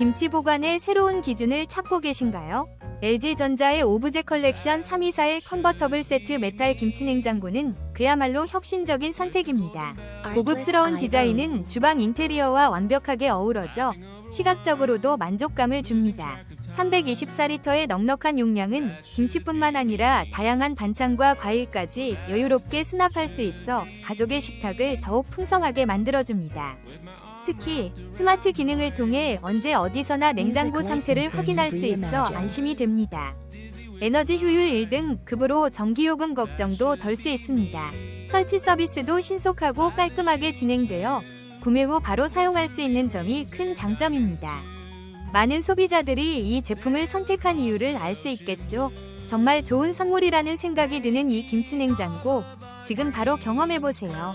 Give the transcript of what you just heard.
김치 보관의 새로운 기준을 찾고 계신가요? LG전자의 오브제 컬렉션 3241 컨버터블 세트 메탈 김치 냉장고는 그야말로 혁신적인 선택입니다. 고급스러운 디자인은 주방 인테리어와 완벽하게 어우러져 시각적으로도 만족감을 줍니다. 324리터의 넉넉한 용량은 김치뿐만 아니라 다양한 반찬과 과일까지 여유롭게 수납할 수 있어 가족의 식탁을 더욱 풍성하게 만들어줍니다. 특히 스마트 기능을 통해 언제 어디서나 냉장고 상태를 확인할 수 있어 안심이 됩니다. 에너지 효율 1등 급으로 전기요금 걱정도 덜 수 있습니다. 설치 서비스도 신속하고 깔끔하게 진행되어 구매 후 바로 사용할 수 있는 점이 큰 장점입니다. 많은 소비자들이 이 제품을 선택한 이유를 알 수 있겠죠. 정말 좋은 선물이라는 생각이 드는 이 김치 냉장고 지금 바로 경험해 보세요.